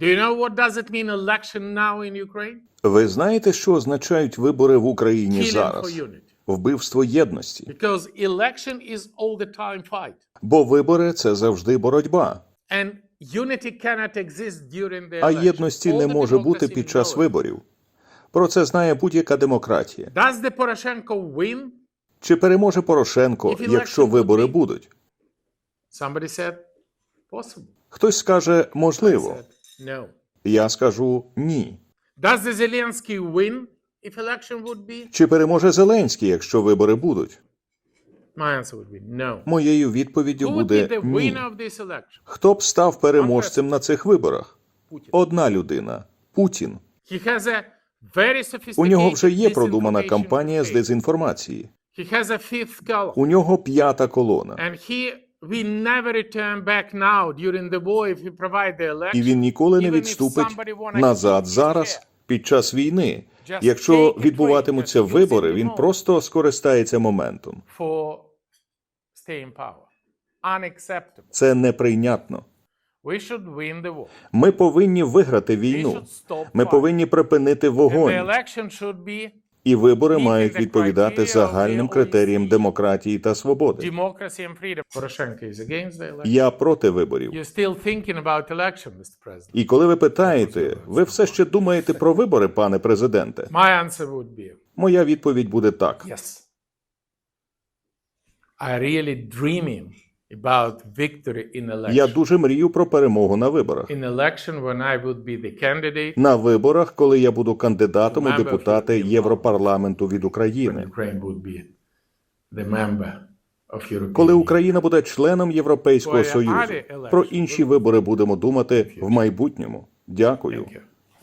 Do you know what does it mean election now in Ukraine? Ви знаєте, що означають вибори в Україні Killing зараз? Вбивство єдності. Because election is all the time fight. Бо вибори це завжди боротьба. And unity cannot exist during the А election. єдності All не може бути під час виборів. Про це знає будь-яка демократія. Does the Poroshenko win? Чи переможе Порошенко, якщо вибори будуть? Somebody said possible. Хтось скаже можливо. No. Я скажу ні. Does the Zelensky win if election would be? Чи переможе Зеленський, якщо вибори будуть? My answer would be no. Моєю відповіддю Who would be буде the ні. winner of this election? Хто б став переможцем на цих виборах? Путін. Одна людина Путін. He has a very У нього вже є продумана disinformation кампанія з campaign. дезінформації. He has a fifth column. У нього п'ята колона. And he we never return back now during the war if we provide the election. І він ніколи не відступить назад зараз під час війни. Якщо відбуватимуться вибори, він просто скористається моментом. Це неприйнятно. Ми повинні виграти війну. Ми повинні припинити вогонь. І вибори мають відповідати загальним критеріям демократії та свободи. election. Я проти виборів. І коли ви питаєте, ви все ще думаєте про вибори, пане президенте? Моя відповідь буде так. yes. I really dreaming about victory in election. Я дуже мрію про перемогу на виборах. In election when I would be the candidate На виборах, коли я буду кандидатом у депутати Європарламенту від when України. Ukraine would be the member Коли Україна буде членом Європейського Союзу, про інші вибори будемо думати в майбутньому. Дякую.